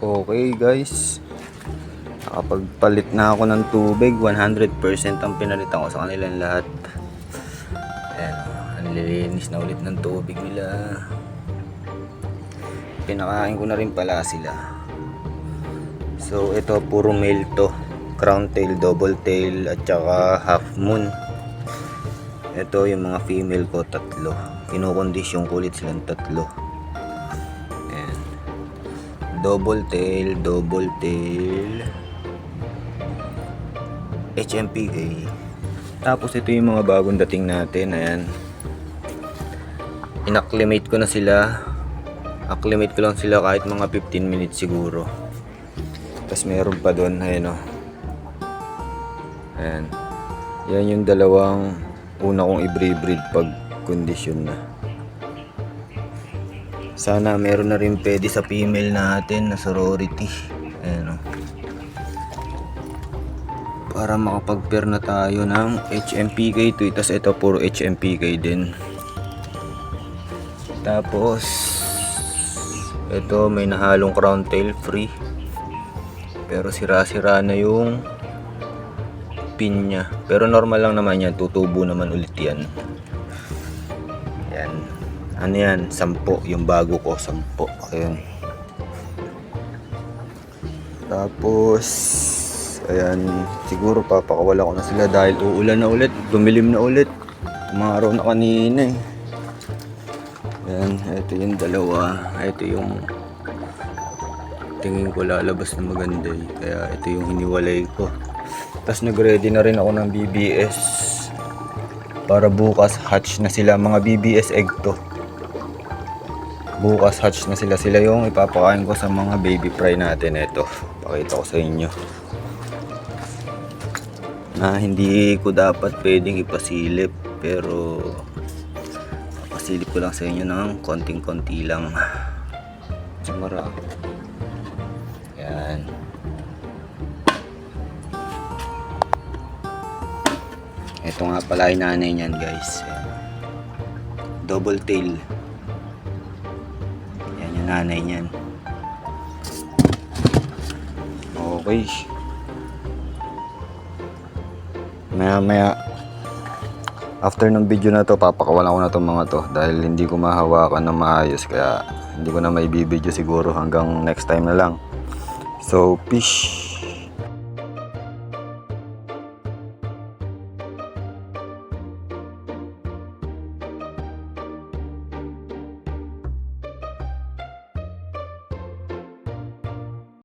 Okay guys. Nakapagpalit na ako ng tubig. 100% ang pinalitan ko sa kanilang lahat. Ayan, oh, ang lilinis na ulit ng tubig nila. Pinakain ko na rin pala sila. So ito puro male to. Crown tail, double tail at saka half moon. Ito yung mga female ko tatlo. Kinukondisyon ko ulit silang tatlo. Double tail, double tail. HMPK. Tapos ito yung mga bagong dating natin. Ayan. Inacclimate ko na sila. Acclimate ko lang sila kahit mga 15 minutes siguro. Tapos meron pa doon. Ayan o. Ayan. Yan yung dalawang una kong i-breed pag kondisyon na. Sana meron na rin pwede sa female natin na sorority. Ayan o. Para makapag-pair na tayo ng HMPK to. Tapos ito puro HMPK din. Tapos ito may nahalong crown tail free. Pero sira-sira na yung pin niya. Pero normal lang naman yan. Tutubo naman ulit yan. Yan. Ano yan? Sampo. Yung bago ko. Sampo. Ayan. Tapos, ayan. Siguro papakawala ko na sila dahil uulan na ulit. Dumilim na ulit. Umaraw na kanina eh. Ayan. Ito yung dalawa. Ito yung tingin ko lalabas na maganda eh. Kaya ito yung hiniwalay ko. Tapos nag-ready na rin ako ng BBS. Para bukas hatch na sila. Mga BBS egg to. Bukas hatch na sila. Sila yung ipapakain ko sa mga baby fry natin. Ito. Pakita ko sa inyo. Na hindi ko dapat pwedeng ipasilip. Pero pasilip ko lang sa inyo ng konting-konti lang. Samara. Yan. Ito nga pala yung nanay niyan guys. Double tail. Nanay niyan. Okay. Maya maya after ng video na to papakawalan ko na tong mga to dahil hindi ko mahawakan ng maayos kaya hindi ko na may video siguro hanggang next time na lang. So, fish.